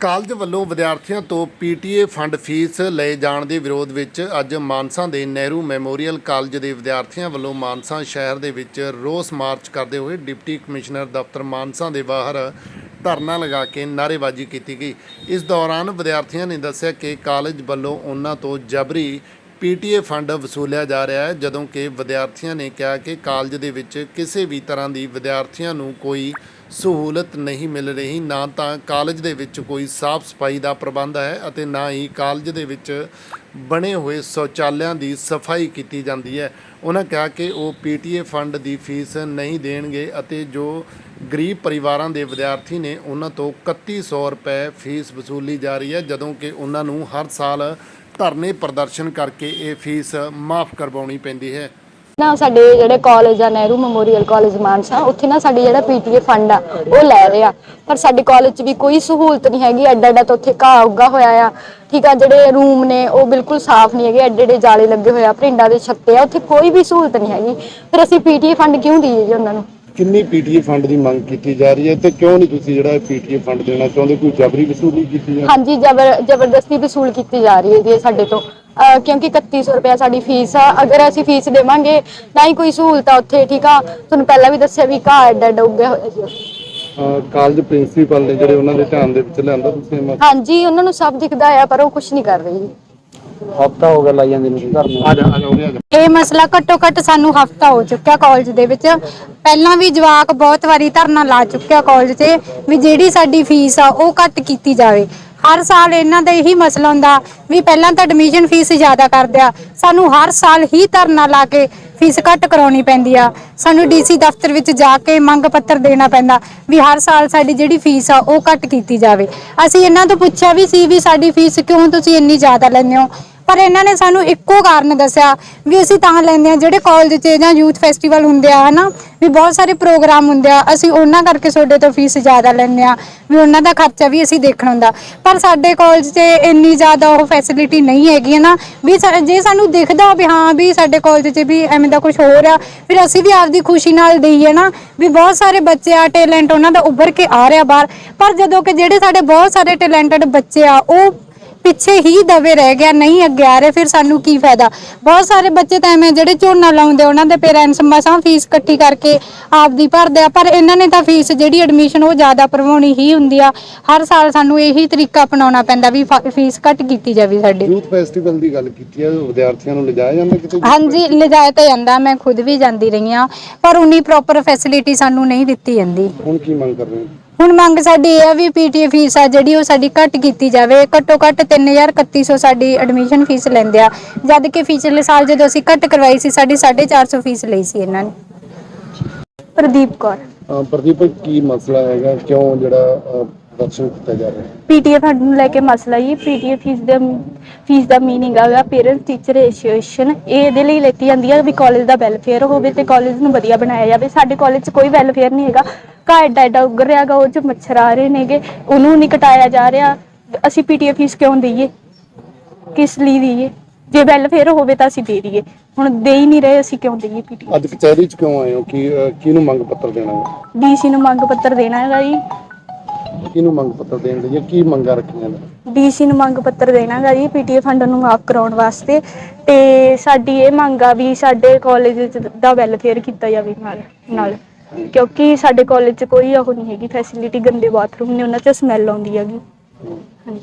College ਵੱਲੋਂ ਵਿਦਿਆਰਥੀਆਂ ਤੋਂ ਪੀਟੀਏ ਫੰਡ ਫੀਸ ਲਏ ਜਾਣ ਦੇ ਵਿਰੋਧ ਵਿੱਚ ਅੱਜ ਮਾਨਸਾ ਦੇ ਨਹਿਰੂ ਮੈਮੋਰੀਅਲ ਕਾਲਜ ਦੇ ਵਿਦਿਆਰਥੀਆਂ ਵੱਲੋਂ ਮਾਨਸਾ ਸ਼ਹਿਰ ਦੇ ਵਿੱਚ ਰੋਸ ਮਾਰਚ ਕਰਦੇ ਹੋਏ ਡਿਪਟੀ ਕਮਿਸ਼ਨਰ ਦਫ਼ਤਰ ਮਾਨਸਾ ਦੇ ਬਾਹਰ ਧਰਨਾ ਲਗਾ ਕੇ ਨਾਅਰੇਬਾਜ਼ੀ ਕੀਤੀ ਗਈ। ਇਸ ਦੌਰਾਨ ਵਿਦਿਆਰਥੀਆਂ ਨੇ ਦੱਸਿਆ ਕਿ ਕਾਲਜ ਵੱਲੋਂ ਉਹਨਾਂ ਤੋਂ ਜਬਰੀ ਪੀਟੀਏ ਫੰਡ ਵਸੂਲਿਆ ਜਾ ਰਿਹਾ ਹੈ, ਜਦੋਂ ਕਿ ਵਿਦਿਆਰਥੀਆਂ ਨੇ ਕਿਹਾ ਕਿ ਕਾਲਜ ਦੇ ਵਿੱਚ ਕਿਸੇ ਵੀ ਤਰ੍ਹਾਂ ਦੀ ਵਿਦਿਆਰਥੀਆਂ ਨੂੰ ਕੋਈ ਸਹੂਲਤ ਨਹੀਂ ਮਿਲ ਰਹੀ, ਨਾ ਤਾਂ ਕਾਲਜ ਦੇ ਵਿੱਚ ਕੋਈ ਸਾਫ਼ ਸਫ਼ਾਈ ਦਾ ਪ੍ਰਬੰਧ ਹੈ ਅਤੇ ਨਾ ਹੀ ਕਾਲਜ ਦੇ ਵਿੱਚ ਬਣੇ ਹੋਏ ਸ਼ੌਚਾਲਿਆਂ ਦੀ ਸਫ਼ਾਈ ਕੀਤੀ ਜਾਂਦੀ ਹੈ। ਉਹਨਾਂ ਕਿਹਾ ਕਿ ਉਹ ਪੀਟੀਏ ਫੰਡ ਦੀ ਫੀਸ ਨਹੀਂ ਦੇਣਗੇ ਅਤੇ ਜੋ ਗਰੀਬ ਪਰਿਵਾਰਾਂ ਦੇ ਵਿਦਿਆਰਥੀ ਨੇ ਉਹਨਾਂ ਤੋਂ 3100 ਰੁਪਏ ਫੀਸ ਵਸੂਲੀ ਜਾ ਰਹੀ ਹੈ, ਜਦੋਂ ਕਿ ਉਹਨਾਂ ਨੂੰ ਹਰ ਸਾਲ ਧਰਨੇ ਪ੍ਰਦਰਸ਼ਨ ਕਰਕੇ ਇਹ ਫੀਸ ਮਾਫ ਕਰਵਾਉਣੀ ਪੈਂਦੀ ਹੈ। ਨਾ ਸਾਡੇ ਜਿਹੜੇ ਕਾਲਜ ਆ ਨਹਿਰੂ ਮੈਮੋਰੀਅਲ ਕਾਲਜ ਮਾਨਸਾ ਉੱਥੇ ਨਾ ਸਾਡੀ ਜਿਹੜਾ ਪੀਟੀਏ ਫੰਡ ਆ ਉਹ ਲੈ ਰਹੇ ਆ। ਪਰ ਸਾਡੇ ਕਾਲਜ 'ਚ ਵੀ ਕੋਈ ਸਹੂਲਤ ਨਹੀਂ ਹੈਗੀ ਐਡਾ ਐਡਾ ਤਾਂ ਉੱਥੇ ਘਾਹ ਉੱਗਾ ਹੋਇਆ ਆ। ਠੀਕ ਆ ਜਿਹੜੇ ਰੂਮ ਨੇ ਉਹ ਬਿਲਕੁਲ ਸਾਫ਼ ਨਹੀਂ ਹੈਗੇ ਐਡੇ ਐਡੇ ਜਾਲੇ ਲੱਗੇ ਹੋਏ ਆ ਦੇ ਛੱਤੇ ਆ ਉੱਥੇ ਕੋਈ ਵੀ ਸਹੂਲਤ ਨਹੀਂ ਹੈਗੀ। ਫਿਰ ਅਸੀਂ ਪੀਟੀਏ ਫੰਡ ਕਿਉਂ ਦਈਏ ਜੀ ਉਹਨਾਂ ਨੂੰ? ਕਿੰਨੀ ਪੀਟੀਏ ਫੰਡ ਦੀ ਮੰਗ ਕੀਤੀ ਜਾ ਰਹੀ ਹੈ ਤੇ ਕਿਉਂ ਨਹੀਂ ਤੁਸੀਂ ਜਿਹੜਾ ਪੀਟੀਏ ਫੰਡ ਦੇਣਾ ਚਾਹੁੰਦੇ? ਕੋਈ ਜਬਰੀ ਵਸੂਲੀ ਕੀਤੀ ਹੈ? ਹਾਂਜੀ ਜ਼ਬਰ ਜ਼ਬਰਦਸਤੀ ਵਸੂਲ ਕੀਤੀ ਜਾ ਰਹੀ ਹੈ ਜੀ ਸਾਡੇ ਤੋਂ। ਅਹ ਕਿਉਂਕਿ 3100 ਰੁਪਏ ਸਾਡੀ ਫੀਸ ਆ ਅਗਰ ਅਸੀਂ ਫੀਸ ਦੇਵਾਂਗੇ ਨਾ ਹੀ ਕੋਈ ਸਹੂਲਤ ਆ ਉੱਥੇ ਠੀਕ ਆ? ਤੁਹਾਨੂੰ ਪਹਿਲਾਂ ਵੀ ਦੱਸਿਆ ਵੀ ਘਾਹ ਐਡਾ ਐਡਾ ਉੱਗਿਆ ਹੋਇਆ ਜੀ ਅਹ ਕਾਲਜ ਪ੍ਰਿੰਸੀਪਲ ਨੇ ਜਿਹੜੇ ਉਹਨਾਂ ਦੇ ਧਿਆਨ ਦੇ ਵਿੱਚ ਲਿਆਂਦਾ ਤੁਸੀਂ ਇਹ ਹਾਂਜੀ ਉਹਨਾਂ ਨੂੰ ਸਭ ਦਿਖਦਾ ਆ ਪਰ ਉਹ ਕੁਝ ਨਹੀਂ ਕਰ ਰਹੀ ਹਫਤਾ ਹੋ ਗਿਆ ਲਾਈ ਜਾਂਦੇ ਨੂੰ ਘਰ ਨੂੰ। ਆ ਜਾ ਆ ਜਾ ਉਰੇ ਆ ਜਾ। ਇਹ ਮਸਲਾ ਘੱਟੋ ਘੱਟ ਸਾਨੂੰ ਹਫਤਾ ਹੋ ਚੁੱਕਿਆ ਕਾਲਜ ਦੇ ਵਿੱਚ। ਪਹਿਲਾਂ ਵੀ ਜਵਾਕ ਬਹੁਤ ਵਾਰੀ ਧਰਨਾ ਲਾ ਚੁੱਕਿਆ ਕਾਲਜ 'ਤੇ ਵੀ ਜਿਹੜੀ ਸਾਡੀ ਫੀਸ ਆ ਉਹ ਘੱਟ ਕੀਤੀ ਜਾਵੇ। ਹਰ ਸਾਲ ਇਹਨਾਂ ਦਾ ਇਹੀ ਮਸਲਾ ਹੁੰਦਾ ਵੀ ਪਹਿਲਾਂ ਤਾਂ ਐਡਮਿਸ਼ਨ ਫੀਸ ਜ਼ਿਆਦਾ ਕਰਦੇ ਆ। ਸਾਨੂੰ ਹਰ ਸਾਲ ਹੀ ਧਰਨਾ ਲਾ ਕੇ ਫੀਸ ਘੱਟ ਕਰਾਉਣੀ ਪੈਂਦੀ ਆ। ਸਾਨੂੰ ਡੀਸੀ ਦਫ਼ਤਰ ਵਿੱਚ ਜਾ ਕੇ ਮੰਗ ਪੱਤਰ ਦੇਣਾ ਪੈਂਦਾ ਵੀ ਹਰ ਸਾਲ ਸਾਡੀ ਜਿਹੜੀ ਫੀਸ ਆ ਉਹ ਘੱਟ ਕੀਤੀ ਜਾਵੇ। ਅਸੀਂ ਇਹਨਾਂ ਤੋਂ ਪੁੱਛਿਆ ਵੀ ਸੀ ਵੀ ਸਾਡੀ ਫੀਸ ਕਿਉਂ ਤੁਸੀਂ ਇੰਨੀ ਜ਼ਿਆਦਾ ਲੈਂਦੇ ਹੋ? ਪਰ ਇਹਨਾਂ ਨੇ ਸਾਨੂੰ ਇੱਕੋ ਕਾਰਨ ਦੱਸਿਆ ਵੀ ਅਸੀਂ ਤਾਂ ਲੈਂਦੇ ਆ ਜਿਹੜੇ ਕਾਲਜ 'ਚ ਜਾਂ ਯੂਥ ਫੈਸਟੀਵਲ ਹੁੰਦੇ ਆ, ਹਨਾ, ਵੀ ਬਹੁਤ ਸਾਰੇ ਪ੍ਰੋਗਰਾਮ ਹੁੰਦੇ ਆ, ਅਸੀਂ ਉਹਨਾਂ ਕਰਕੇ ਤੁਹਾਡੇ ਤੋਂ ਫੀਸ ਜ਼ਿਆਦਾ ਲੈਂਦੇ ਆ ਵੀ ਉਹਨਾਂ ਦਾ ਖਰਚਾ ਵੀ ਅਸੀਂ ਦੇਖਣ ਹੁੰਦਾ। ਪਰ ਸਾਡੇ ਕਾਲਜ 'ਚ ਇੰਨੀ ਜ਼ਿਆਦਾ ਉਹ ਫੈਸਿਲਿਟੀ ਨਹੀਂ ਹੈਗੀ ਹੈ ਨਾ ਵੀ ਸਾ- ਜੇ ਸਾਨੂੰ ਦਿਖਦਾ ਵੀ ਹਾਂ, ਵੀ ਸਾਡੇ ਕਾਲਜ 'ਚ ਵੀ ਐਵੇਂ ਦਾ ਕੁਝ ਹੋ ਰਿਹਾ ਫਿਰ ਅਸੀਂ ਵੀ ਆਪਦੀ ਖੁਸ਼ੀ ਨਾਲ ਦਈਏ ਨਾ, ਵੀ ਬਹੁਤ ਸਾਰੇ ਬੱਚੇ ਆ ਟੈਲੈਂਟ ਉਹਨਾਂ ਦਾ ਉੱਭਰ ਕੇ ਆ ਰਿਹਾ ਬਾਹਰ। ਪਰ ਜਦੋਂ ਕਿ ਜਿਹੜੇ ਸਾਡੇ ਬਹੁਤ ਸਾਰੇ ਟੈਲੈਂਟਡ ਬੱਚੇ ਆ, ਉਹ ਪਿੱਛੇ ਹੀ ਦਬੇ ਰਹਿ ਗਿਆ ਨਹੀਂ ਅੱਗੇ ਆ ਰਹੇ ਫਿਰ ਸਾਨੂੰ ਕੀ ਫਾਇਦਾ? ਬਹੁਤ ਸਾਰੇ ਬੱਚੇ ਤਾਂ ਐਵੇਂ ਜਿਹੜੇ ਝੋਨਾ ਲਾਉਂਦੇ ਉਹਨਾਂ ਦੇ ਪੇਰੈਂਟਸ ਮਸਾਂ ਫੀਸ ਇਕੱਠੀ ਕਰਕੇ ਆਪਦੀ ਭਰਦੇ ਆ ਪਰ ਇਹਨਾਂ ਨੇ ਤਾਂ ਫੀਸ ਜਿਹੜੀ ਐਡਮਿਸ਼ਨ ਉਹ ਜ਼ਿਆਦਾ ਭਰਵਾਉਣੀ ਹੀ ਹੁੰਦੀ ਆ। ਹਰ ਸਾਲ ਸਾਨੂੰ ਇਹੀ ਤਰੀਕਾ ਅਪਣਾਉਣਾ ਪੈਂਦਾ ਵੀ ਫ- ਫੀਸ ਘੱਟ ਕੀਤੀ ਜਾਵੇ ਸਾਡੀ। ਯੂਥ ਫੈਸਟੀਵਲ ਦੀ ਗੱਲ ਕੀਤੀ ਹੈ ਵਿਦਿਆਰਥੀਆਂ ਨੂੰ ਲਿਜਾਇਆ ਜਾਂਦਾ ਕਿਤੇ ਹਾਂਜੀ ਲਿਜਾਇਆ ਤਾਂ ਜਾਂਦਾ ਮੈਂ ਖੁਦ ਵੀ ਜਾਂਦੀ ਰਹੀ ਆ ਪਰ ਉਨੀ ਪ੍ਰੋਪਰ ਫੈਸਿਲਿਟੀ ਸਾਨੂੰ ਨਹੀਂ ਦਿੱਤੀ ਜਾਂਦੀ। ਹੁਣ ਕੀ ਮੰਗ ਕਰ ਰਹੇ ਹੋ? ਹੁਣ ਮੰਗ ਸਾਡੀ ਇਹ ਆ ਵੀ ਪੀਟੀਏ ਫੀਸ ਆ ਜਿਹੜੀ ਉਹ ਸਾਡੀ ਘੱਟ ਕੀਤੀ ਜਾਵੇ। ਘੱਟੋ ਘੱਟ 3100 ਸਾਡੀ ਐਡਮਿਸ਼ਨ ਫੀਸ ਲੈਂਦੇ ਆ। ਜਦ ਕਿ ਪਿਛਲੇ ਸਾਲ ਜਦੋਂ ਅਸੀਂ ਘੱਟ ਕਰਵਾਈ ਸੀ ਸਾਡੀ 450 ਫੀਸ ਲਈ ਸੀ ਇਹਨਾਂ ਨੇ। ਪ੍ਰਦੀਪ ਕੌਰ। ਅਹ ਪ੍ਰਦੀਪ ਭਾਈ, ਕੀ ਮਸਲਾ ਹੈਗਾ? ਕਿਉਂ ਜਿਹੜਾ ਅਹ, ਪ੍ਰਦਰਸ਼ਨ ਕੀਤਾ ਜਾ ਰਿਹਾ। ਹੈ ਪੀਟੀਏ ਫੰਡ ਨੂੰ ਲੈ ਕੇ ਮਸਲਾ ਇਹ ਪੀਟੀਏ ਫੀਸ ਦਾ ਫੀਸ ਦਾ ਮੀਨਿੰਗ ਹੈਗਾ ਪੇਰੈਂਟਸ ਟੀਚਰ ਐਸੋਸੀਏਸ਼ਨ ਇਹ ਇਹਦੇ ਲਈ ਲੈਤੀ ਜਾਂਦੀ ਹੈ ਵੀ ਕਾਲਜ ਦਾ ਵੈਲਫੇਅਰ ਹੋਵੇ ਤੇ ਕਾਲਜ ਨੂੰ ਵਧੀਆ ਬਣਾਇਆ ਜਾਵੇ। ਸਾਡੇ ਕਾਲਜ 'ਚ ਕੋਈ ਵੈਲਫੇਅਰ ਨਹੀਂ ਹੈਗਾ। ਘਾਹ ਐਡਾ ਐਡਾ ਉੱਗ ਰਿਹਾਗਾ ਉਹ 'ਚ ਮੱਛਰ ਆ ਰਹੇ ਨੇਗੇ ਉਹਨੂੰ ਨਹੀਂ ਕਟਾਇਆ ਜਾ ਰਿਹਾ। ਅਸੀਂ ਪੀਟੀਏ ਫੀਸ ਕਿਉਂ ਦਈਏ? ਕਿਸ ਲਈ ਦਈਏ? ਜੇ ਵੈਲਫੇਅਰ ਹੋਵੇ ਤਾਂ ਅਸੀਂ ਦੇ ਦਈਏ। ਹੁਣ ਦੇ ਹੀ ਨਹੀਂ ਰਹੇ ਅਸੀਂ ਕਿਉਂ ਦਈਏ ਪੀਟੀਏ ਅੱਜ ਕਚਹਿਰੀ 'ਚ ਕਿਉਂ ਆਏ ਹੋ? ਕੀ ਅਹ, ਕਿਹਨੂੰ ਮੰਗ ਪੱਤਰ ਦੇਣਾ ਹੈ ਡੀਸੀ ਨੂੰ ਮੰਗ ਪੱਤਰ ਦੇਣਾ ਹੈਗਾ ਜੀ। ਕਿਹਨੂੰ ਮੰਗ ਪੱਤਰ ਦੇਣ ਲਈ ਜਾਂ ਕੀ ਮੰਗਾਂ ਰੱਖੀਆਂ ਨੇ? ਡੀਸੀ ਨੂੰ ਮੰਗ ਪੱਤਰ ਦੇਣਾ ਗਾ ਜੀ ਪੀਟੀਏ ਫੰਡ ਨੂੰ ਮਾਫ ਕਰਾਉਣ ਵਾਸਤੇ। ਤੇ ਸਾਡੀ ਇਹ ਮੰਗ ਆ ਵੀ ਸਾਡੇ ਕਾਲਜ ਦਾ ਵੈਲਫੇਅਰ ਕੀਤਾ ਜਾਵੇ ਨਾਲ ਨਾਲ। ਕਿਉਂਕਿ ਸਾਡੇ ਕਾਲਜ 'ਚ ਕੋਈ ਉਹ ਨਹੀਂ ਹੈਗੀ ਫੈਸਿਲਿਟੀ ਗੰਦੇ ਬਾਥਰੂਮ ਨੇ ਉਹਨਾਂ 'ਚ ਸਮੈਲ ਆਉਂਦੀ ਹੈਗੀ। ਹਾਂਜੀ।